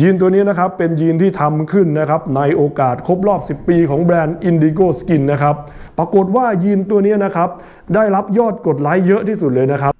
ยีนตัวนี้นะครับเป็นยีนที่ทำขึ้นนะครับในโอกาสครบรอบ 10 ปีของแบรนด์ Indigo Skin นะครับ ปรากฏว่ายีนตัวนี้นะครับได้รับยอดกดไลค์เยอะที่สุดเลยนะครับ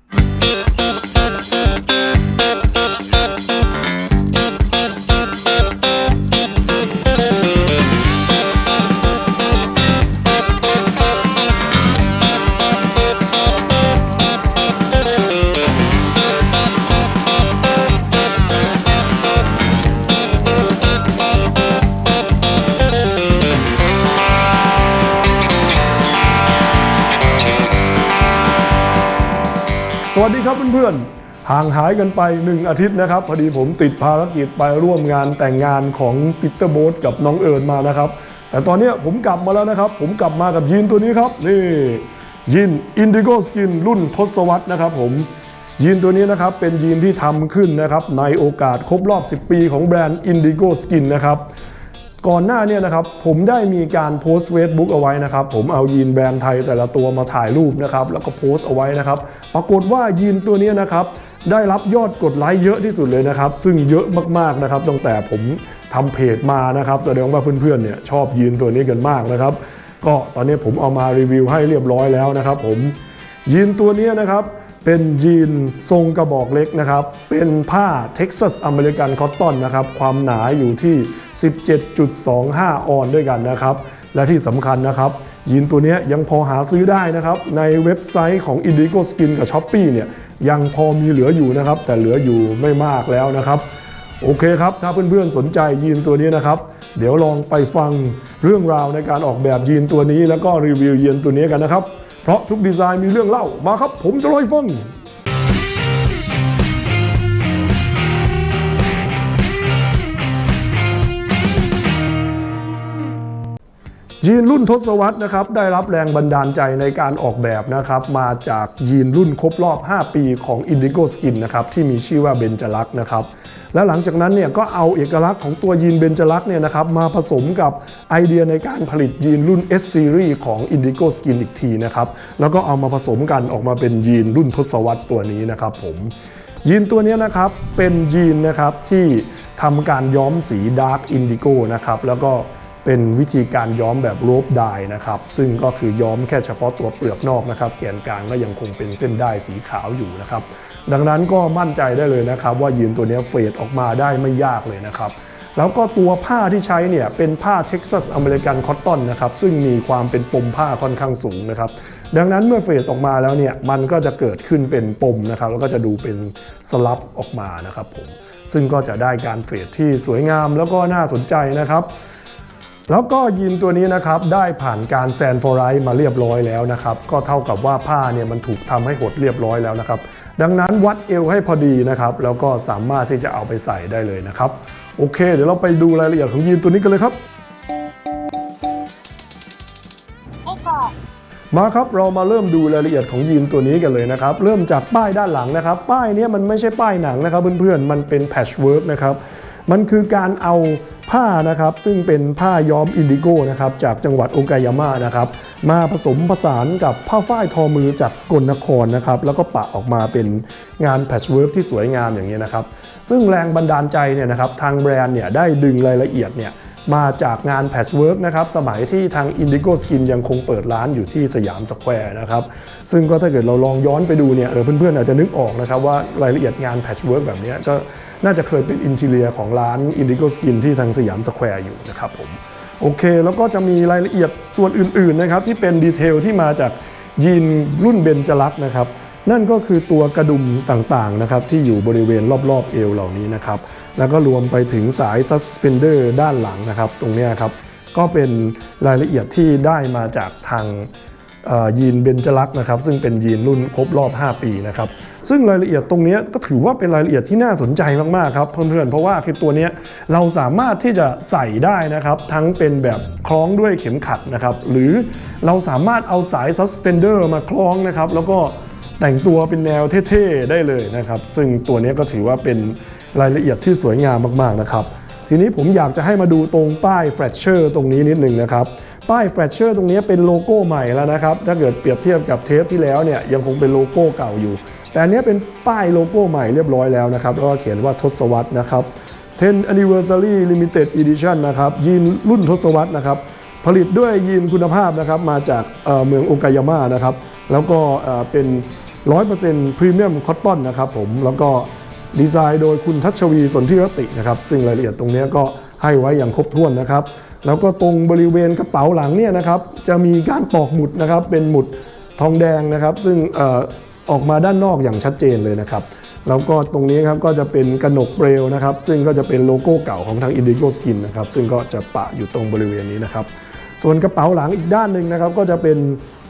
เพื่อนๆ ห่างหายกันไป 1 อาทิตย์นะครับ พอดีผมติดภารกิจไปร่วมงานแต่งงานของปีเตอร์โบ๊ทกับน้องเอิญมานะครับ แต่ตอนนี้ผมกลับมาแล้วนะครับ ผมกลับมากับยีนตัวนี้ครับ นี่ยีน Indigo Skin รุ่นทศวรรษนะครับผมยีนตัวนี้นะครับเป็นยีนที่ทำขึ้นนะครับในโอกาสครบรอบ 10 ปีของแบรนด์ Indigo Skin นะครับ ก่อนหน้าเนี้นะครับผมได้มีการโพสต์เฟซบุ๊กเอาไว้นะครับ ผมเอายีนแบรนด์ไทยแต่ละตัวมาถ่ายรูปนะครับ แล้วก็โพสต์เอาไว้นะครับ ปรากฏว่ายีนตัวนี้นะครับ ได้รับยอดกดไลค์เยอะที่สุดเลยนะครับ ซึ่งเยอะมากๆนะครับ ตั้งแต่ผมทำเพจมานะครับแสดงว่าเพื่อนๆเนี่ยชอบยีนตัวนี้กันมากนะครับ ก็ตอนนี้ผมเอามารีวิวให้เรียบร้อยแล้วนะครับ ผมยีนตัวนี้นะครับ เป็นยีนทรงกระบอกเล็กนะครับ เป็นผ้า Texas American Cotton นนะครับ ความหนาอยู่ที่ 17.25 ออนด้วยกันนะครับ และที่สำคัญนะครับ ยีนตัวนี้ยยังพอหาซื้อได้นะครับ ในเว็บไซต์ของ Indigo Skin กับ Shopee เนี่ยยังพอมีเหลืออยู่นะครับ แต่เหลืออยู่ไม่มากแล้วนะครับโอเคครับ ถ้าเพื่อนๆสนใจยีนตัวนี้นะครับ เดี๋ยวลองไปฟังเรื่องราวในการออกแบบยีนตัวนี้ แล้วก็รีวิวยีนตัวนี้กันนะครับ เพราะทุกดีไซน์มีเรื่องเล่ามาครับ ผมจะเล่าให้ฟัง ยีนรุ่นทศวรรษนะครับได้รับแรงบันดาลใจในการออกแบบนะครับมาจากยีนรุ่นครบรอบ 5 ปีของ Indigo Skin นะครับที่มีชื่อว่าเบนจลักษ์นะครับและหลังจากนั้นเนี่ยก็เอาเอกลักษณ์ของตัวยีนเบนจลักษ์เนี่ยนะครับมาผสมกับไอเดียในการผลิตยีนรุ่น S Series ของ Indigo Skin อีกทีนะครับแล้วก็เอามาผสมกันออกมาเป็นยีนรุ่นทศวรรษตัวนี้นะครับผมยีนตัวนี้นะครับเป็นยีนนะครับที่ทำการย้อมสีดาร์กอินดิโกนะครับแล้วก็ เป็นวิธีการย้อมแบบโรบไดนะครับ ซึ่งก็คือย้อมแค่เฉพาะตัวเปลือกนอกนะครับแกนกลางก็ยังคงเป็นเส้นได้สีขาวอยู่นะครับ ดังนั้นก็มั่นใจได้เลยนะครับ ว่ายีนตัวนี้เฟดออกมาได้ไม่ยากเลยนะครับแล้วก็ตัวผ้าที่ใช้เนี่ยเป็นผ้า Texas American Cotton นะครับซึ่งมีความเป็นปมผ้าค่อนข้างสูงนะครับดังนั้นเมื่อเฟดออกมาแล้วเนี่ยมันก็จะเกิดขึ้นเป็นปมนะครับแล้วก็จะดูเป็นสลับออกมานะครับผมซึ่งก็จะได้การเฟดที่สวยงามแล้วก็น่าสนใจนะครับ แล้วก็ยีนตัวนี้นะครับได้ผ่านการแซนฟอร์ไรท์มาเรียบร้อยแล้วนะครับ ก็เท่ากับว่าผ้าเนี่ยมันถูกทำให้หดเรียบร้อยแล้วนะครับ ดังนั้นวัดเอวให้พอดีนะครับ แล้วก็สามารถที่จะเอาไปใส่ได้เลยนะครับ โอเค เดี๋ยวเราไปดูรายละเอียดของยีนตัวนี้กันเลยครับมาครับเรามาเริ่มดูรายละเอียดของยีนตัวนี้กันเลยนะครับ เริ่มจากป้ายด้านหลังนะครับ ป้ายเนี้ยมันไม่ใช่ป้ายหนังนะครับเพื่อนๆมันเป็นแพชเวิร์กนะครับ มันคือการเอาผ้านะครับ ซึ่งเป็นผ้าย้อมอินดิโก้นะครับจากจังหวัดโอกายาม่านะครับ มาผสมผสานกับผ้าฝ้ายทอมือจากสกลนครนะครับ แล้วก็ปะออกมาเป็นงานแพชเวิร์กที่สวยงามอย่างนี้นะครับ ซึ่งแรงบันดาลใจเนี่ยนะครับทางแบรนด์เนี่ยได้ดึงรายละเอียดเนี่ย มาจากงานแพชเวิร์กนะครับสมัยที่ทาง Indigo Skin ยังคงเปิดร้านอยู่ที่สยามสแควร์นะครับซึ่งก็ถ้าเกิดเราลองย้อนไปดูเนี่ยเออเพื่อนๆอาจจะนึกออกนะครับว่ารายละเอียดงานแพชเวิร์กแบบนี้ก็น่าจะเคยเป็นอินทีเรียของร้าน Indigo Skin ที่ทางสยามสแควร์อยู่นะครับผมโอเค แล้วก็จะมีรายละเอียดส่วนอื่นๆนะครับที่เป็นดีเทลที่มาจากยีนรุ่นเบนจลักษ์นะครับ นั่นก็คือตัวกระดุมต่างๆนะครับที่อยู่บริเวณรอบๆเอวเหล่านี้นะครับแล้วก็รวมไปถึงสายซัสเพนเดอร์ด้านหลังนะครับตรงนี้ครับก็เป็นรายละเอียดที่ได้มาจากทางยีนเบนจลักษ์นะครับซึ่งเป็นยีนรุ่นครบรอบ 5 ปีนะครับซึ่งรายละเอียดตรงนี้ก็ถือว่าเป็นรายละเอียดที่น่าสนใจมากๆครับเพื่อนๆเพราะว่าคือตัวนี้เราสามารถที่จะใส่ได้นะครับทั้งเป็นแบบคล้องด้วยเข็มขัดนะครับหรือเราสามารถเอาสายซัสเพนเดอร์มาคล้องนะครับแล้วก็ แต่งตัวเป็นแนวเท่ๆได้เลยนะครับ ซึ่งตัวนี้ก็ถือว่าเป็นรายละเอียดที่สวยงามมากๆนะครับ ทีนี้ผมอยากจะให้มาดูตรงป้ายแฟลชเชอร์ตรงนี้นิดนึงนะครับ ป้ายแฟลชเชอร์ตรงนี้เป็นโลโก้ใหม่แล้วนะครับ ถ้าเกิดเปรียบเทียบกับเทปที่แล้วเนี่ยยังคงเป็นโลโก้เก่าอยู่ แต่อันเนี้ยเป็นป้ายโลโก้ใหม่เรียบร้อยแล้วนะครับแล้วก็เขียนว่าทศวรรษนะครับ10 Anniversary Limited Edition นะครับยีนรุ่นทศวรรษนะครับผลิตด้วยยีนคุณภาพนะครับมาจากเเมืองโอกายาม่านะครับแล้วก็เเป็น 100%พรีเมียมคอตตอนนะครับผมแล้วก็ดีไซน์โดยคุณทัชวีสนธิรตินะครับซึ่งรายละเอียดตรงนี้ก็ให้ไว้อย่างครบถ้วนนะครับ แล้วก็ตรงบริเวณกระเป๋าหลังเนี่ยนะครับจะมีการตอกหมุดนะครับเป็นหมุดทองแดงนะครับ ซึ่งออกมาด้านนอกอย่างชัดเจนเลยนะครับ แล้วก็ตรงนี้ครับก็จะเป็นกระหนกเปลวนะครับ ซึ่งก็จะเป็นโลโก้เก่าของทาง Indigo Skin นะครับซึ่งก็จะปะอยู่ตรงบริเวณนี้นะครับ ส่วนกระเป๋าหลังอีกด้านหนึ่งนะครับก็จะเป็น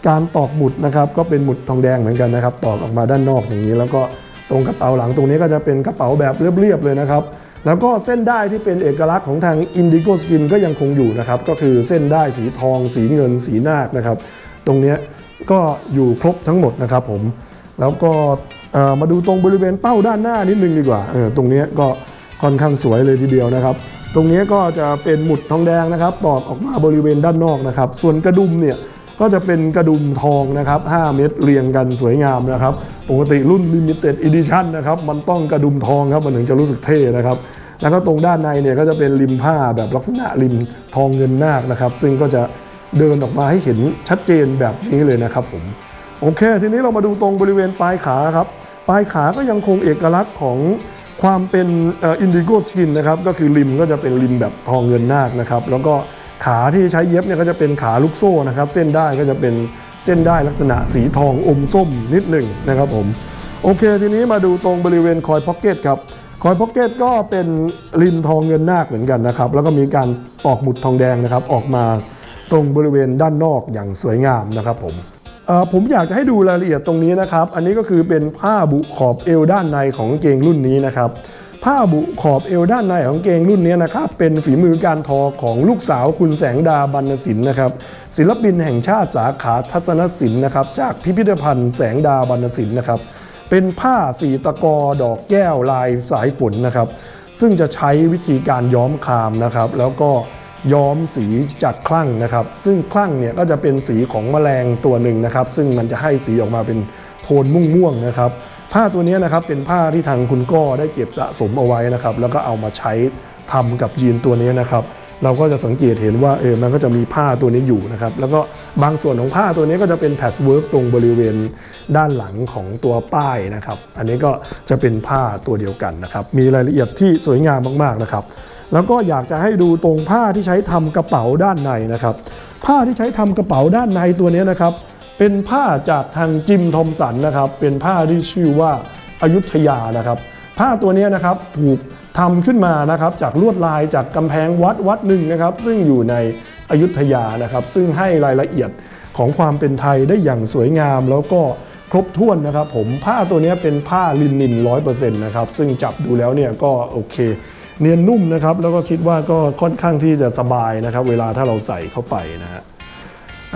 การตอกหมุดนะครับก็เป็นหมุดทองแดงเหมือนกันนะครับตอกออกมาด้านนอกอย่างนี้ แล้วก็ตรงกระเป๋าหลังตรงนี้ก็จะเป็นกระเป๋าแบบเรียบๆเลยนะครับแล้วก็เส้นได้ที่เป็นเอกลักษณ์ของทาง Indigo Skin ก็ยังคงอยู่นะครับก็คือเส้นได้สีทอง สีเงิน สีนาคนะครับ ตรงนี้ก็อยู่ครบทั้งหมดนะครับผมแล้วก็มาดูตรงบริเวณเป้าด้านหน้านิดนึงดีกว่าเออตรงนี้ก็ค่อนข้างสวยเลยทีเดียวนะครับ ตรงนี้ก็จะเป็นหมุดทองแดงนะครับตอกออกมาบริเวณด้านนอกนะครับ ส่วนกระดุมเนี่ย ก็จะเป็นกระดุมทองนะครับ 5 เม็ดเรียงกันสวยงามนะครับ ปกติรุ่น Limited Edition นะครับ มันต้องกระดุมทองครับ มันถึงจะรู้สึกเท่นะครับ แล้วก็ตรงด้านในเนี่ยก็จะเป็นริมผ้าแบบลักษณะริมทองเงินนาคนะครับ ซึ่งก็จะเดินออกมาให้เห็นชัดเจนแบบนี้เลยนะครับผม โอเค ทีนี้เรามาดูตรงบริเวณปลายขาครับ ปลายขาก็ยังคงเอกลักษณ์ของความเป็นอินดิโกสกินนะครับ ก็คือริมก็จะเป็นริมแบบทองเงินนาคนะครับ แล้วก็ ขาที่ใช้เย็บเนี่ยก็จะเป็นขาลูกโซ่นะครับ เส้นได้ก็จะเป็นเส้นได้ลักษณะสีทองอมส้มนิดหนึ่งนะครับผมโอเค ทีนี้มาดูตรงบริเวณคอยพ็อกเก็ตครับคอยพ็อกเก็ตก็เป็นริมทองเงินนาคเหมือนกันนะครับ แล้วก็มีการตอกหมุดทองแดงนะครับ ออกมาตรงบริเวณด้านนอกอย่างสวยงามนะครับผมผมอยากจะให้ดูรายละเอียดตรงนี้นะครับ อันนี้ก็คือเป็นผ้าบุขอบเอวด้านในของกางเกงรุ่นนี้นะครับ ผ้าบุขอบเอวด้านในของเกงรุ่นนี้นะครับเป็นฝีมือการทอของลูกสาวคุณแสงดาบรรณศิลป์นะครับศิลปินแห่งชาติสาขาทัศนศิลป์นะครับจากพิพิธภัณฑ์แสงดาบรรณศิลป์นะครับเป็นผ้าสีตะกอดอกแก้วลายสายฝนนะครับซึ่งจะใช้วิธีการย้อมคามนะครับแล้วก็ย้อมสีจากคลั่งนะครับ ซึ่งคลั่งเนี่ยก็จะเป็นสีของแมลงตัวหนึ่งนะครับ ซึ่งมันจะให้สีออกมาเป็นโทนม่วงๆนะครับ ผ้าตัวนี้นะครับเป็นผ้าที่ทางคุณก้อได้เก็บสะสมเอาไว้นะครับ แล้วก็เอามาใช้ทำกับยีนตัวนี้นะครับ เราก็จะสังเกตเห็นว่าเออมันก็จะมีผ้าตัวนี้อยู่นะครับ แล้วก็บางส่วนของผ้าตัวนี้ก็จะเป็นแพทช์เวิร์กตรงบริเวณด้านหลังของตัวป้ายนะครับ อันนี้ก็จะเป็นผ้าตัวเดียวกันนะครับ มีรายละเอียดที่สวยงามมากๆนะครับ แล้วก็อยากจะให้ดูตรงผ้าที่ใช้ทำกระเป๋าด้านในนะครับ ผ้าที่ใช้ทำกระเป๋าด้านในตัวนี้นะครับ เป็นผ้าจากทางจิมทอมสันนะครับ เป็นผ้าที่ชื่อว่าอายุทยานะครับ ผ้าตัวนี้นะครับถูกทำขึ้นมานะครับจากลวดลายจากกำแพงวัดวัดหนึ่งนะครับ ซึ่งอยู่ในอยุธยานะครับ ซึ่งให้รายละเอียดของความเป็นไทยได้อย่างสวยงาม แล้วก็ครบถ้วนนะครับ ผมผ้าตัวนี้เป็นผ้าลินินร้อยเปอร์เซ็นต์นะครับ ซึ่งจับดูแล้วเนี่ยก็โอเค เนียนนุ่มนะครับ แล้วก็คิดว่าก็ค่อนข้างที่จะสบายนะครับ เวลาถ้าเราใส่เข้าไปนะฮะ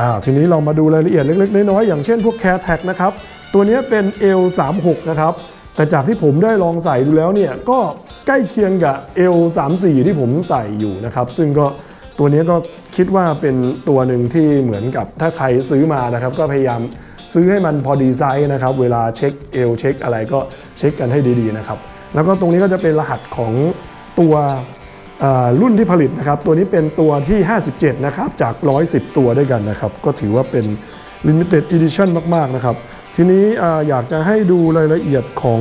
อ่าทีนี้เรามาดูรายละเอียดเล็กๆ น้อยๆ อย่างเช่นพวกแคร์แท็กนะครับ ตัวนี้เป็น L36 นะครับ แต่จากที่ผมได้ลองใส่ดูแล้วเนี่ยก็ใกล้เคียงกับ L34 ที่ผมใส่อยู่นะครับ ซึ่งก็ตัวนี้ก็คิดว่าเป็นตัวหนึ่งที่เหมือนกับถ้าใครซื้อมานะครับ ก็พยายามซื้อให้มันพอดีไซน์นะครับ เวลาเช็คเอลเช็คอะไรก็เช็คกันให้ดีๆนะครับ แล้วก็ตรงนี้ก็จะเป็นรหัสของตัว รุ่นที่ผลิตนะครับ ตัวนี้เป็นตัวที่ 57 นะครับ จาก 110 ตัวด้วยกันนะครับ ก็ถือว่าเป็น Limited Edition มาก ๆ นะครับ ทีนี้อยากจะให้ดูรายละเอียดของ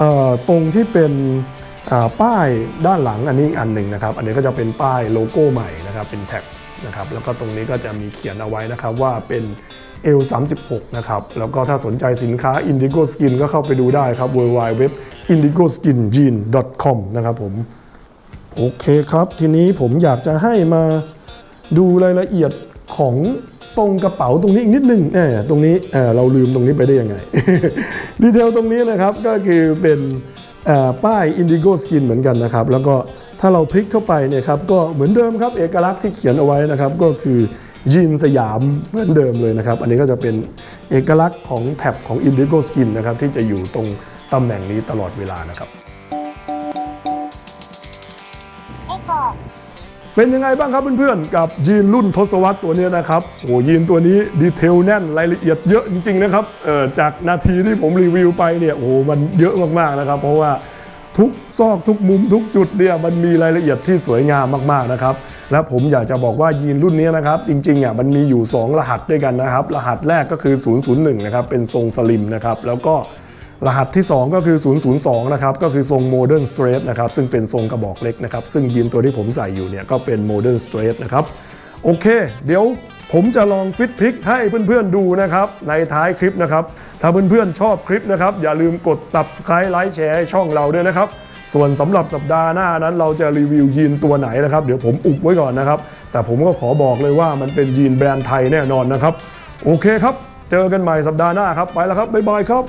อตรงที่เป็นป้ายด้านหลังอันนี้อีกอันหนึ่งนะครับ อันนี้ก็จะเป็นป้ายโลโก้ใหม่นะครับ เป็นแท็กนะครับ แล้วก็ตรงนี้ก็จะมีเขียนเอาไว้นะครับว่าเป็น L36 นะครับ แล้วก็ถ้าสนใจสินค้า Indigo Skin ก็เข้าไปดูได้ครับ www indigoskinjean.com นะครับผม โอเคครับ ทีนี้ผมอยากจะให้มาดูรายละเอียดของตรงกระเป๋าตรงนี้อีกนิดนึงเนี่ยตรงนี้เราลืมตรงนี้ไปได้ยังไง ดีเทลตรงนี้นะครับก็คือเป็นป้าย Indigo Skin เหมือนกันนะครับ แล้วก็ถ้าเราพลิกเข้าไปเนี่ยครับก็เหมือนเดิมครับเอกลักษณ์ที่เขียนเอาไว้นะครับก็คือยีนสยามเหมือนเดิมเลยนะครับ อันนี้ก็จะเป็นเอกลักษณ์ของแท็บของ Indigo Skin นะครับที่จะอยู่ตรงตำแหน่งนี้ตลอดเวลานะครับ เป็นยังไงบ้างครับเพื่อนๆ กับยีนรุ่นทศวรรษตัวนี้นะครับโอ้ยีนตัวนี้ดีเทลแน่นรายละเอียดเยอะจริงๆนะครับเออจากนาทีที่ผมรีวิวไปเนี่ยโอ้มันเยอะมากๆนะครับ เพราะว่าทุกซอกทุกมุมทุกจุดเนี่ยมันมีรายละเอียดที่สวยงามมากๆนะครับ และผมอยากจะบอกว่ายีนรุ่นนี้นะครับ จริงๆอะมันมีอยู่ 2 รหัสด้วยกันนะครับ รหัสแรกก็คือ 001 นะครับ เป็นทรงสลิมนะครับ แล้วก็ รหัสที่ 2 ก็คือ 002 นะครับ ก็คือทรงโมเดิร์นสเตรทนะครับ ซึ่งเป็นทรงกระบอกเล็กนะครับ ซึ่งยีนตัวที่ผมใส่อยู่เนี่ยก็เป็นโมเดิร์นสเตรทนะครับ โอเค เดี๋ยวผมจะลองฟิตพิกให้เพื่อนๆดูนะครับ ในท้ายคลิปนะครับ ถ้าเพื่อนๆชอบคลิปนะครับ อย่าลืมกด subscribe ไลค์แชร์ให้ช่องเราด้วยนะครับ ส่วนสำหรับสัปดาห์หน้านั้นเราจะรีวิวยีนตัวไหนนะครับ เดี๋ยวผมอุบไว้ก่อนนะครับ แต่ผมก็ขอบอกเลยว่ามันเป็นยีนแบรนด์ไทยแน่นอนนะครับ โอเคครับ เจอกันใหม่สัปดาห์หน้าครับ ไปแล้วครับ บ๊ายบายครับ